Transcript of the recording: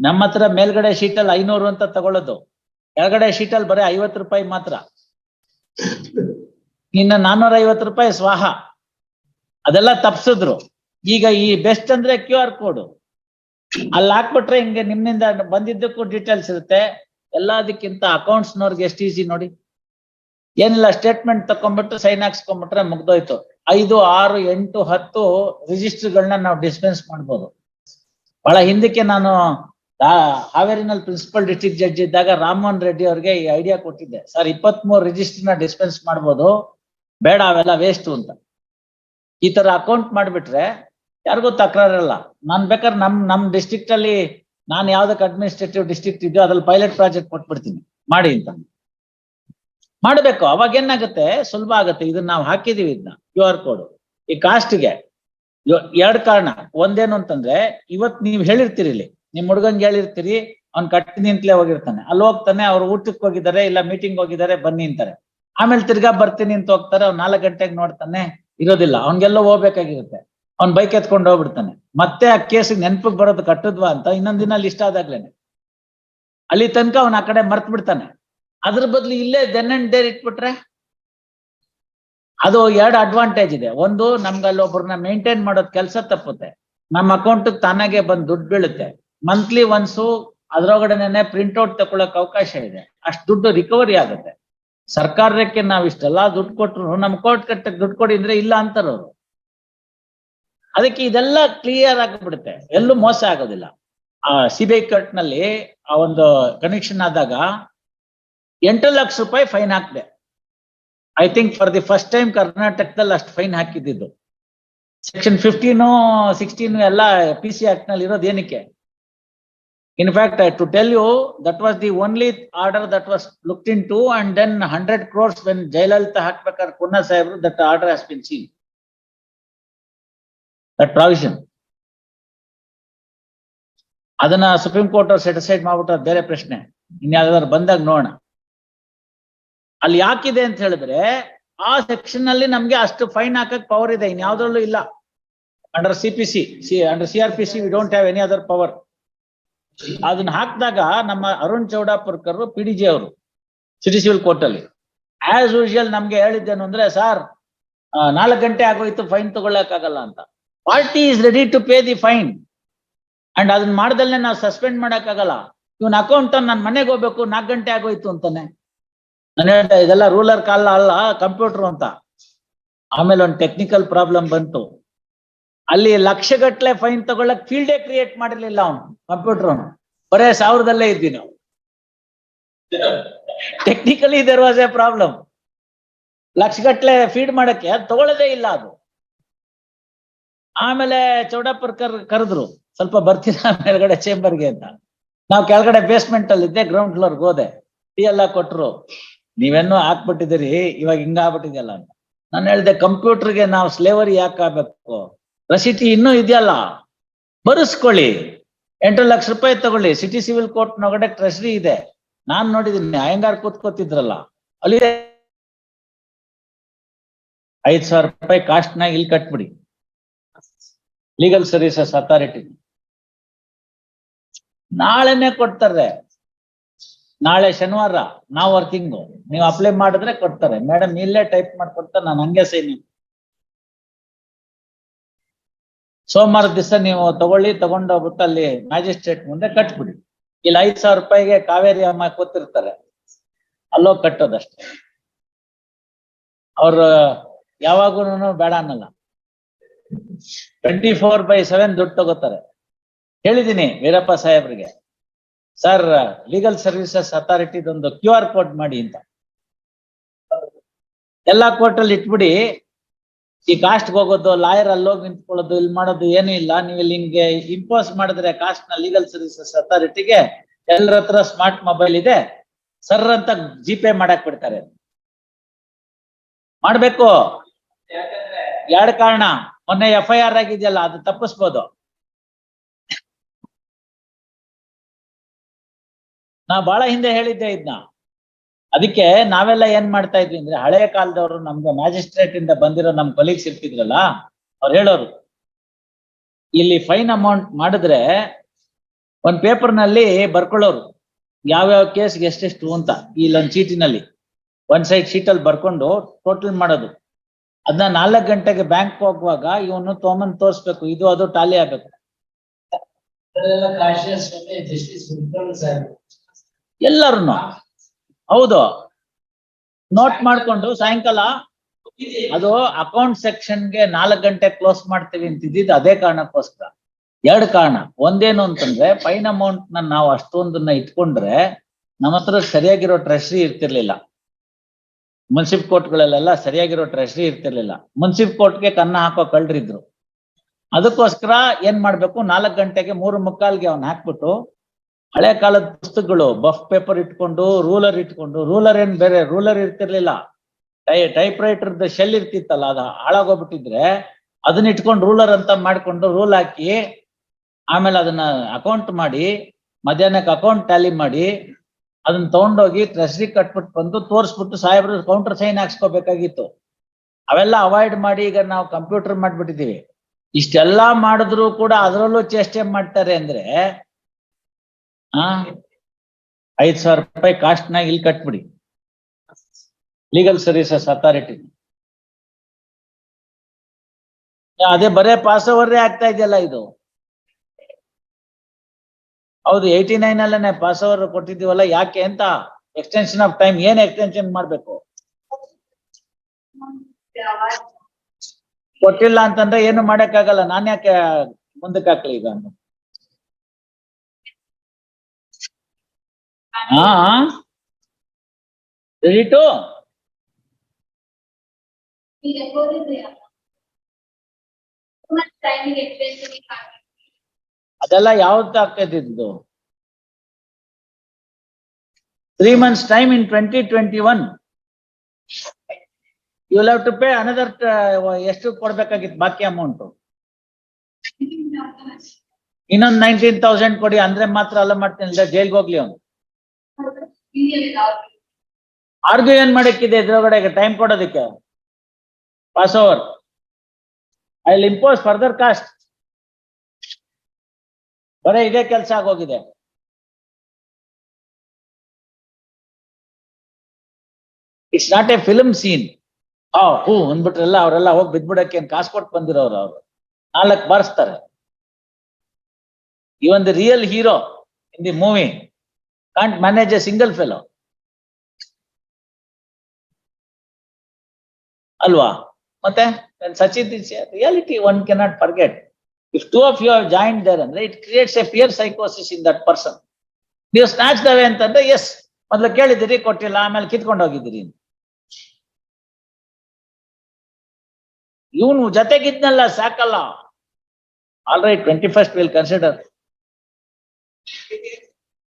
ನಮ್ಮ ಹತ್ರ ಮೇಲ್ಗಡೆ ಅಲ್ಲಿ ಐನೂರು ಅಂತ ತಗೊಳ್ಳೋದು. ಕೆಳಗಡೆ ಅಲ್ಲಿ ಬರೀ ಐವತ್ತು ರೂಪಾಯಿ ಮಾತ್ರ. ಇನ್ನ ನಾನ್ನೂರ ಐವತ್ತು ರೂಪಾಯಿ ಸ್ವಾಹ. ಅದೆಲ್ಲ ತಪ್ಸಿದ್ರು. ಈಗ ಈ ಬೆಸ್ಟ್ ಅಂದ್ರೆ ಕ್ಯೂ ಆರ್ ಕೋಡ್ ಅಲ್ಲಿ ಹಾಕ್ಬಿಟ್ರೆ ಹಿಂಗೆ ನಿಮ್ಮಿಂದ ಬಂದಿದ್ದಕ್ಕೂ ಡೀಟೇಲ್ಸ್ ಇರುತ್ತೆ. ಎಲ್ಲದಕ್ಕಿಂತ ಅಕೌಂಟ್ಸ್ನವ್ರಿಗೆ ಎಷ್ಟು ಈಸಿ ನೋಡಿ. ಏನಿಲ್ಲ ಸ್ಟೇಟ್ಮೆಂಟ್ ತಕೊಂಡ್ಬಿಟ್ಟು ಸೈನ್ ಹಾಕ್ಸ್ಕೊಂಡ್ಬಿಟ್ರೆ ಮುಗ್ದೋಯ್ತು. ಐದು, ಆರು, ಎಂಟು, ಹತ್ತು ರಿಜಿಸ್ಟರ್ಗಳನ್ನ ನಾವು ಡಿಸ್ಪೆನ್ಸ್ ಮಾಡ್ಬೋದು. ಬಹಳ ಹಿಂದಕ್ಕೆ ನಾನು ಹಾವೇರಿನಲ್ಲಿ ಪ್ರಿನ್ಸಿಪಲ್ ಡಿಸ್ಟ್ರಿಕ್ಟ್ ಜಡ್ಜ್ ಇದ್ದಾಗ ರಾಮಮೋಹನ್ ರೆಡ್ಡಿ ಅವ್ರಿಗೆ ಈ ಐಡಿಯಾ ಕೊಟ್ಟಿದ್ದೆ. ಸರ್ ಇಪ್ಪತ್ತ್ ಮೂರು ನ ಡಿಸ್ಪೆನ್ಸ್ ಮಾಡ್ಬೋದು. ಬೇಡ, ಅವೆಲ್ಲ ವೇಸ್ಟ್ ಅಂತ ಈ ತರ ಅಕೌಂಟ್ ಮಾಡ್ಬಿಟ್ರೆ ಯಾರಿಗೂ ತಕರಾರಿಲ್ಲ. ನಾನ್ ಬೇಕಾದ್ರೆ ನಮ್ ನಮ್ ಡಿಸ್ಟ್ರಿಕ್ಟ್ ಅಲ್ಲಿ ನಾನು ಯಾವ್ದಕ್ಕೆ ಅಡ್ಮಿನಿಸ್ಟ್ರೇಟಿವ್ ಡಿಸ್ಟ್ರಿಕ್ಟ್ ಇದೆಯೋ ಅದ್ರಲ್ಲಿ ಪೈಲಟ್ ಪ್ರಾಜೆಕ್ಟ್ ಕೊಟ್ಬಿಡ್ತೀನಿ. ಮಾಡಿ ಅಂತ. ಮಾಡಬೇಕು. ಅವಾಗ ಏನಾಗುತ್ತೆ? ಸುಲಭ ಆಗುತ್ತೆ. ಇದನ್ನ ನಾವು ಹಾಕಿದೀವಿ ಇದನ್ನ. Q R code. ಈ ಕಾಸ್ಟ್ಗೆ ಎರಡ್ ಕಾರಣ. ಒಂದೇನು ಅಂತಂದ್ರೆ, ಇವತ್ ನೀವ್ ಹೇಳಿರ್ತೀರಿ ಇಲ್ಲಿ ನಿಮ್ ಹುಡುಗಂಗೆ ಹೇಳಿರ್ತೀರಿ, ಅವ್ನ್ ಕಟ್ಟಿ ನಿಂತ್ಲೇ ಹೋಗಿರ್ತಾನೆ. ಅಲ್ಲಿ ಹೋಗ್ತಾನೆ, ಅವ್ರು ಊಟಕ್ಕೆ ಹೋಗಿದ್ದಾರೆ, ಇಲ್ಲ ಮೀಟಿಂಗ್ ಹೋಗಿದ್ದಾರೆ, ಬನ್ನಿ ಅಂತಾರೆ. ಆಮೇಲೆ ತಿರ್ಗಾ ಬರ್ತೀನಿ ಅಂತ ಹೋಗ್ತಾರೆ, ಅವ್ನ್ ನಾಲ್ಕು ಗಂಟೆಗೆ ನೋಡ್ತಾನೆ, ಇರೋದಿಲ್ಲ. ಅವ್ನ್ಗೆಲ್ಲ ಹೋಗ್ಬೇಕಾಗಿರುತ್ತೆ. ಅವ್ನ್ ಬೈಕ್ ಎತ್ಕೊಂಡು ಹೋಗ್ಬಿಡ್ತಾನೆ. ಮತ್ತೆ ಆ ಕೇಸಿಗೆ ನೆನ್ಪಿಗೆ ಬರೋದು ಕಟ್ಟದ್ವಾ ಅಂತ ಇನ್ನೊಂದ್ ದಿನ ಲಿಸ್ಟ್ ಆದಾಗ್ಲೇನೆ. ಅಲ್ಲಿ ತನಕ ಅವ್ನ ಆ ಕಡೆ ಮರ್ತ್ ಬಿಡ್ತಾನೆ. ಅದ್ರ ಬದಲು ಇಲ್ಲೇ ದೆನ್ ಅಂಡ್ ಡೇರ್ ಇಟ್ಬಿಟ್ರೆ ಅದು ಎರಡು ಅಡ್ವಾಂಟೇಜ್ ಇದೆ. ಒಂದು ನಮ್ಗೆ ಅಲ್ಲಿ ಒಬ್ಬರನ್ನ ಮೇಂಟೈನ್ ಮಾಡೋದ್ ಕೆಲಸ ತಪ್ಪುತ್ತೆ. ನಮ್ಮ ಅಕೌಂಟ್ ತಾನಾಗೆ ಬಂದ್ ದುಡ್ಡು ಬೀಳುತ್ತೆ. ಮಂತ್ಲಿ ಒನ್ಸು ಪ್ರಿಂಟ್ ಔಟ್ ತಗೊಳಕ್ ಅವಕಾಶ ಇದೆ. ಅಷ್ಟು ದುಡ್ಡು ರಿಕವರಿ ಆಗುತ್ತೆ. ಸರ್ಕಾರಕ್ಕೆ ನಾವ್ ಇಷ್ಟೆಲ್ಲಾ ದುಡ್ಡು ಕೊಟ್ರು, ನಮ್ ಕೋರ್ಟ್ ಕಟ್ಟಕ್ ದುಡ್ಡು ಕೊಡಿ ಅಂದ್ರೆ ಇಲ್ಲ ಅಂತಾರವ್ರು. ಅದಕ್ಕೆ ಇದೆಲ್ಲ ಕ್ಲಿಯರ್ ಆಗಿಬಿಡುತ್ತೆ. ಎಲ್ಲೂ ಮೋಸ ಆಗೋದಿಲ್ಲ. ಆ ಸಿಬಿಐ ಕಟ್ನಲ್ಲಿ ಆ ಒಂದು ಕನೆಕ್ಷನ್ ಆದಾಗ ಎಂಟು ಲಕ್ಷ ರೂಪಾಯಿ ಫೈನ್ ಹಾಕಿದೆ. I think for the first time ಕರ್ನಾಟಕದಲ್ಲಿ ಅಷ್ಟು ಫೈನ್ ಹಾಕಿದ್ದು. ಸೆಕ್ಷನ್ ಫಿಫ್ಟೀನು ಸಿಕ್ಸ್ಟೀನು ಎಲ್ಲ ಪಿ ಸಿ ಆಕ್ಟ್ನಲ್ಲಿ ಇರೋದು ಏನಕ್ಕೆ? In fact to tell you that was the only order that was looked into and then hundred crores when Jayalalitha ಹಾಕ್ಬೇಕಾದ್ರೆ ಕುನ್ನ ಸಾಹೇಬ್ರು that order has been seen that provision ಅದನ್ನ supreme court ಅವ್ರು set aside ಮಾಡ್ಬಿಟ್ಟು ಅದ್ ಬೇರೆ ಪ್ರಶ್ನೆ ಇನ್ಯಾವ್ದಾದ್ರು ಬಂದಾಗ ನೋಡೋಣ ಅಲ್ಲಿ ಯಾಕಿದೆ ಅಂತ ಹೇಳಿದ್ರೆ ಆ ಸೆಕ್ಷನ್ ಅಲ್ಲಿ ನಮ್ಗೆ ಅಷ್ಟು ಫೈನ್ ಹಾಕಕ್ ಪವರ್ ಇದೆ ಇನ್ಯಾವ್ದ್ರಲ್ಲೂ ಇಲ್ಲ under C P C C under C R P C we don't have any other power ಅದನ್ನ ಹಾಕಿದಾಗ ನಮ್ಮ Arun Chowdapurkar P D G ಅವರು ಸಿಟಿ ಸಿವಿಲ್ ಕೋರ್ಟ್ ಅಲ್ಲಿ. ಆಸ್ ಯೂಶುವಲ್ ನಮ್ಗೆ ಹೇಳಿದ್ದೇನು ಅಂದ್ರೆ, ಸರ್ ನಾಲ್ಕು ಗಂಟೆ ಆಗೋಯ್ತು ಫೈನ್ ತಗೊಳಕ್ಕಾಗಲ್ಲ ಅಂತ. Party is ready to pay the fine and ಅದನ್ನ ಮಾಡ್ದಲ್ಲೇ ನಾವು ಸಸ್ಪೆಂಡ್ ಮಾಡಕ್ಕಾಗಲ್ಲ. ಇವನ್ ಅಕೌಂಟ್ ನನ್ನ ಮನೆಗೆ ಹೋಗ್ಬೇಕು, ನಾಲ್ಕು ಗಂಟೆ ಆಗೋಯ್ತು ಅಂತಾನೆ. ನಾನು ಹೇಳ್ತಾ ಇದೆಲ್ಲ ರೂಲರ್ ಕಾಲ ಅಲ್ಲ ಕಂಪ್ಯೂಟರ್ ಅಂತ. ಆಮೇಲೆ ಒಂದು ಟೆಕ್ನಿಕಲ್ ಪ್ರಾಬ್ಲಮ್ ಬಂತು. ಅಲ್ಲಿ ಲಕ್ಷಗಟ್ಟಲೆ ಫೈನ್ ತಗೊಳ್ಳಕ್ ಫೀಲ್ಡೇ ಕ್ರಿಯೇಟ್ ಮಾಡಿರ್ಲಿಲ್ಲ ಅವನು ಕಂಪ್ಯೂಟರ್ ಅವನು. ಬರೇ ಸಾವಿರದಲ್ಲೇ ಇದ್ವಿ ನಾವು. Technically there was a problem ಲಕ್ಷಗಟ್ಲೆ feed ಮಾಡಕ್ಕೆ ಅದು ತಗೊಳ್ಳೋದೇ ಇಲ್ಲ ಅದು. ಆಮೇಲೆ ಚೌಡಪ್ಪರ್ ಕರ್, ಕರೆದ್ರು, ಸ್ವಲ್ಪ ಬರ್ತೀರಾ ಮೇಲ್ಗಡೆ ಚೇಂಬರ್ಗೆ ಅಂತ. ನಾವು ಕೆಳಗಡೆ ಬೇಸ್ಮೆಂಟ್ ಅಲ್ಲಿ ಇದ್ದೆ ಗ್ರೌಂಡ್ ಫ್ಲೋರ್ಗೆ ಹೋದೆ. ಟೀ ಎಲ್ಲ ಕೊಟ್ರು. ನೀವೆನ್ನೋ ಹಾಕ್ಬಿಟ್ಟಿದ್ದೀರಿ, ಇವಾಗ ಹಿಂಗ ಆಗ್ಬಿಟ್ಟಿದ್ಯಲ್ಲ ಅಂತ. ನಾನು ಹೇಳ್ದೆ ಕಂಪ್ಯೂಟರ್ಗೆ ನಾವು ಸ್ಲೇವರಿ ಯಾಕೆ ಆಗ್ಬೇಕು? ರಸೀಟಿ ಇನ್ನೂ ಇದೆಯಲ್ಲ? ಬರೆಸ್ಕೊಳ್ಳಿ. ಎಂಟು ಲಕ್ಷ ರೂಪಾಯಿ ತಗೊಳ್ಳಿ. ಸಿಟಿ ಸಿವಿಲ್ ಕೋರ್ಟ್ ನೊಗಡೆ ಟ್ರೆಷರಿ ಇದೆ. ನಾನ್ ನೋಡಿದೀನಿ ಅಯ್ಯಂಗಾರ್ ಕೂತ್ಕೋತಿದ್ರಲ್ಲ. ಅಲ್ಲಿ ಐದ್ ಸಾವಿರ ರೂಪಾಯಿ ಕಾಸ್ಟ್ ನಾಗ ಇಲ್ಲಿ ಕಟ್ಬಿಡಿ. ಲೀಗಲ್ ಸರ್ವಿಸಸ್ ಅಥಾರಿಟಿ ನಾಳೆನೆ ಕೊಡ್ತಾರೆ. ನಾಳೆ ಶನಿವಾರ. ನಾವು ವರ್ಕಿಂಗು ನೀವು ಅಪ್ಲೈ ಮಾಡಿದ್ರೆ ಕೊಡ್ತಾರೆ. ಮೇಡಮ್ ಇಲ್ಲೇ ಟೈಪ್ ಮಾಡ್ಕೊಡ್ತಾರೆ. ನಾನು ಹಂಗೆ ಸೈನ್ ಸೋಮವಾರ ದಿವಸ ನೀವು ತಗೊಳ್ಳಿ ತಗೊಂಡೋಗ್ಬಿಟ್ಟು ಅಲ್ಲಿ ಮ್ಯಾಜಿಸ್ಟ್ರೇಟ್ ಮುಂದೆ ಕಟ್ಬಿಡಿ. ಇಲ್ಲಿ ಐದ್ ಸಾವಿರ ರೂಪಾಯಿಗೆ ಕಾವೇರಿ ಅಮ್ಮ ಕೂತಿರ್ತಾರೆ. ಅಲ್ಲೋ ಕಟ್ಟೋದಷ್ಟೇ. ಅವ್ರು ಯಾವಾಗೂನು ಬೇಡ ಅನ್ನಲ್ಲ. ಟ್ವೆಂಟಿ ಫೋರ್ ಬೈ ಸೆವೆನ್ ದುಡ್ಡು ತಗೋತಾರೆ. ಹೇಳಿದೀನಿ ವೀರಪ್ಪ ಸಾಹೇಬ್ರಿಗೆ. ಸರ್ ಲೀಗಲ್ ಸರ್ವಿಸಸ್ ಅಥಾರಿಟಿದೊಂದು ಕ್ಯೂ ಆರ್ ಕೋಡ್ ಮಾಡಿ ಅಂತ. ಎಲ್ಲಾ ಕೋರ್ಟಲ್ಲಿ ಇಟ್ಬಿಡಿ ಈ ಕಾಸ್ಟ್ ಹೋಗೋದು ಲಾಯರ್ ಅಲ್ಲಿ ಹೋಗಿ ನಿಂತ್ಕೊಳ್ಳೋದು, ಇಲ್ಲಿ ಮಾಡೋದು ಏನೂ ಇಲ್ಲ. ನೀವು ಇಲ್ಲಿ ಹಿಂಗೆ ಇಂಪೋಸ್ ಮಾಡಿದ್ರೆ ಕಾಸ್ಟ್ನ ಲೀಗಲ್ ಸರ್ವಿಸಸ್ ಅಥಾರಿಟಿಗೆ ಎಲ್ಲರ ಹತ್ರ ಸ್ಮಾರ್ಟ್ ಮೊಬೈಲ್ ಇದೆ. ಸರ್ ಅಂತ ಜಿಪೇ ಮಾಡಕ್ ಬಿಡ್ತಾರೆ. ಮಾಡ್ಬೇಕು. ಎರಡ್ ಕಾರಣ? ಮೊನ್ನೆ ಎಫ್ ಐ ಆರ್ ಆಗಿದೆಯಲ್ಲ, ಅದು ತಪ್ಪಿಸ್ಬೋದು. ನಾ ಬಹಳ ಹಿಂದೆ ಹೇಳಿದ್ದೆ ಇದನ್ನ ಅದಕ್ಕೆ ನಾವೆಲ್ಲ ಏನ್ ಮಾಡ್ತಾ ಇದ್ವಿ ಅಂದ್ರೆ ಹಳೆಯ ಕಾಲದವರು ನಮ್ಗೆ ಮ್ಯಾಜಿಸ್ಟ್ರೇಟ್ ಇಂದ ಬಂದಿರೋ ನಮ್ ಕೊಲೀಗ್ಸ್ ಇರ್ತಿದ್ರಲ್ಲ ಅವ್ರು ಹೇಳೋರು ಇಲ್ಲಿ ಫೈನ್ ಅಮೌಂಟ್ ಮಾಡಿದ್ರೆ ಒಂದ್ ಪೇಪರ್ನಲ್ಲಿ ಬರ್ಕೊಳ್ಳೋರು ಯಾವ್ಯಾವ ಕೇಸ್ಗೆ ಎಷ್ಟೆಷ್ಟು ಅಂತ ಇಲ್ಲೊಂದ್ ಚೀಟಿನಲ್ಲಿ ಒಂದ್ ಸೈಡ್ ಶೀಟ್ ಅಲ್ಲಿ ಬರ್ಕೊಂಡು ಟೋಟಲ್ ಮಾಡೋದು. ಅದನ್ನ ನಾಲ್ಕು ಗಂಟೆಗೆ ಬ್ಯಾಂಕ್ ಹೋಗುವಾಗ ಇವನು ತೋಮನ್ ತೋರ್ಸ್ಬೇಕು ಇದು ಅದು ಟಾಲಿ ಆಗ್ಬೇಕು. ಅದೆಲ್ಲ ಹೌದು. ನೋಟ್ ಮಾಡ್ಕೊಂಡು ಸಾಯಂಕಾಲ ಅದು ಅಕೌಂಟ್ ಸೆಕ್ಷನ್ಗೆ ನಾಲ್ಕು ಗಂಟೆ ಕ್ಲೋಸ್ ಮಾಡ್ತೀವಿ ಅಂತಿದ್ದು ಅದೇ ಕಾರಣಕ್ಕೋಸ್ಕರ. ಎರಡು ಕಾರಣ. ಒಂದೇನು ಅಂತಂದ್ರೆ ಫೈನ್ ಅಮೌಂಟ್ನ ನಾವು ಅಷ್ಟೊಂದನ್ನ ಇಟ್ಕೊಂಡ್ರೆ ನಮ್ಮ ಹತ್ರ ಸರಿಯಾಗಿರೋ ಟ್ರೆಷರಿ ಇರ್ತಿರ್ಲಿಲ್ಲ. ಮುನ್ಸಿಪ್ ಕೋರ್ಟ್ಗಳಲ್ಲೆಲ್ಲ ಸರಿಯಾಗಿರೋ ಟ್ರೆಷರಿ ಇರ್ತಿರ್ಲಿಲ್ಲ. ಮುನ್ಸಿಪ್ ಕೋರ್ಟ್ಗೆ ಕನ್ನ ಹಾಕೋ ಕಳ್ರಿದ್ರು ಅದಕ್ಕೋಸ್ಕರ ಏನ್ ಮಾಡ್ಬೇಕು? ನಾಲ್ಕು ಗಂಟೆಗೆ ಮೂರು ಮುಕ್ಕಾಲ್ಗೆ ಅವ್ನ ಹಾಕ್ಬಿಟ್ಟು ಹಳೆ ಕಾಲದ ಪುಸ್ತಕಗಳು, ಬಫ್ ಪೇಪರ್ ಇಟ್ಕೊಂಡು, ರೂಲರ್ ಇಟ್ಕೊಂಡು, ರೂಲರ್ ಏನ್ ಬೇರೆ, ರೂಲರ್ ಇರ್ತಿರ್ಲಿಲ್ಲ. ಟೈ ಟೈಪ್ ರೈಟರ್ ಶೆಲ್ ಇರ್ತಿತ್ತಲ್ಲ, ಅದು ಹಾಳಾಗೋಗ್ಬಿಟ್ಟಿದ್ರೆ ಅದನ್ನ ಇಟ್ಕೊಂಡು ರೂಲರ್ ಅಂತ ಮಾಡ್ಕೊಂಡು ರೂಲ್ ಹಾಕಿ, ಆಮೇಲೆ ಅದನ್ನ ಅಕೌಂಟ್ ಮಾಡಿ, ಮಧ್ಯಾಹ್ನಕ್ಕೆ ಅಕೌಂಟ್ ಟ್ಯಾಲಿ ಮಾಡಿ, ಅದನ್ನ ತಗೊಂಡೋಗಿ ಟ್ರೆಸ್ರಿ ಕಟ್ಬಿಟ್ಟು ಬಂದು ತೋರಿಸ್ಬಿಟ್ಟು ಸಾಹೇಬ್ರು ಕೌಂಟರ್ ಸೈನ್ ಹಾಕ್ಸ್ಕೋಬೇಕಾಗಿತ್ತು. ಅವೆಲ್ಲ ಅವಾಯ್ಡ್ ಮಾಡಿ ಈಗ ನಾವು ಕಂಪ್ಯೂಟರ್ ಮಾಡ್ಬಿಟ್ಟಿದೀವಿ. ಇಷ್ಟೆಲ್ಲಾ ಮಾಡಿದ್ರು ಕೂಡ ಅದರಲ್ಲೂ ಚೇಷ್ಟೆ ಮಾಡ್ತಾರೆ ಅಂದ್ರೆ ಆ? ಐದ್ ಸಾವಿರ ರೂಪಾಯಿ ಕಾಸ್ಟ್ ನಾಗ ಇಲ್ಲಿ ಕಟ್ಬಿಡಿ. ಲೀಗಲ್ ಸರ್ವಿಸಸ್ ಅಥಾರಿಟಿ ಅದೇ ಬರೇ ಪಾಸ್ ಓವರ್ರೇ ಆಗ್ತಾ ಇದೆಯಲ್ಲ ಇದು? ಹೌದು ಏಯ್ಟಿ ನೈನ್ ಅಲ್ಲೇನೆ ಪಾಸ್ ಓವರ್ ಕೊಟ್ಟಿದ್ದೀವಲ್ಲ, ಯಾಕೆ ಅಂತ? ಎಕ್ಸ್ಟೆನ್ಷನ್ ಆಫ್ ಟೈಮ್ ಏನ್ ಎಕ್ಸ್ಟೆನ್ಷನ್ ಮಾಡ್ಬೇಕು? ಕೊಟ್ಟಿಲ್ಲ ಅಂತಂದ್ರೆ ಏನು ಮಾಡಕ್ಕಾಗಲ್ಲ, ನಾನು ಯಾಕೆ ಮುಂದಕ್ಕೆ ಹಾಕ್ಲಿ ಈಗ ಟೈಮಿಗೆ ಎಕ್ಸ್ಪೆನ್ಸಿವ್ ಅದೆಲ್ಲ ಯಾವ್ದು ಆಗ್ತೈತಿದ್ದು three months time in twenty twenty one you love to pay another ಎಷ್ಟು ಕೊಡ್ಬೇಕಾಗಿತ್ತು ಬಾಕಿ ಅಮೌಂಟ್ ಇನ್ನೊಂದು ನೈನ್ಟೀನ್ ತೌಸಂಡ್ ಕೊಡಿ ಅಂದ್ರೆ ಮಾತ್ರ ಅಲ್ಲ ಮಾಡ್ತೀನಿ ಜೈಲ್ಗೆ ಹೋಗ್ಲಿ ಅವನು. ಆರ್ಗ್ಯೂ ಏನ್ ಮಾಡಕ್ಕಿದೆ ಇದ್ರೊಳಗಡೆ ಟೈಮ್ ಕೊಡೋದಕ್ಕೆ? Pass over I impose further cost ಬರೀ, ಇದೇ ಕೆಲಸ ಆಗೋಗಿದೆ. It's not a film scene ಆ, ಹೂ, ಅಂದ್ಬಿಟ್ರೆಲ್ಲ ಅವರೆಲ್ಲ ಹೋಗಿ ಬಿದ್ಬಿಡಕ್ಕೆ ಕಾಸು ಕೊಟ್ಟು ಬಂದಿರೋರು ಅವರು. ನಾಲ್ಕು ಬಾರಿಸ್ತಾರೆ. ಇವನ್ ಒಂದು real hero in the movie can't manage a single fellow ಅಲ್ವಾ? ಮತ್ತೆ Sachin reality one cannot forget if two of you have joint there ಅಂದ್ರೆ ಇಟ್ ಕ್ರಿಯೇಟ್ಸ್ ಎ ಫಿಯರ್ ಸೈಕೋಸಿಸ್ ಇನ್ ದಟ್ ಪರ್ಸನ್ ನೀವು ಸ್ನಾಚ್ ದವೆ ಅಂತಂದ್ರೆ ಎಸ್ ಮೊದ್ಲು ಕೇಳಿದಿರಿ ಕೊಟ್ಟಿಲ್ಲ, ಆಮೇಲೆ ಕಿತ್ಕೊಂಡು ಹೋಗಿದ್ದೀರಿ ಇವನು ಜೊತೆಗಿದ್ನಲ್ಲ, ಸಾಕಲ್ಲ. All right twenty first will consider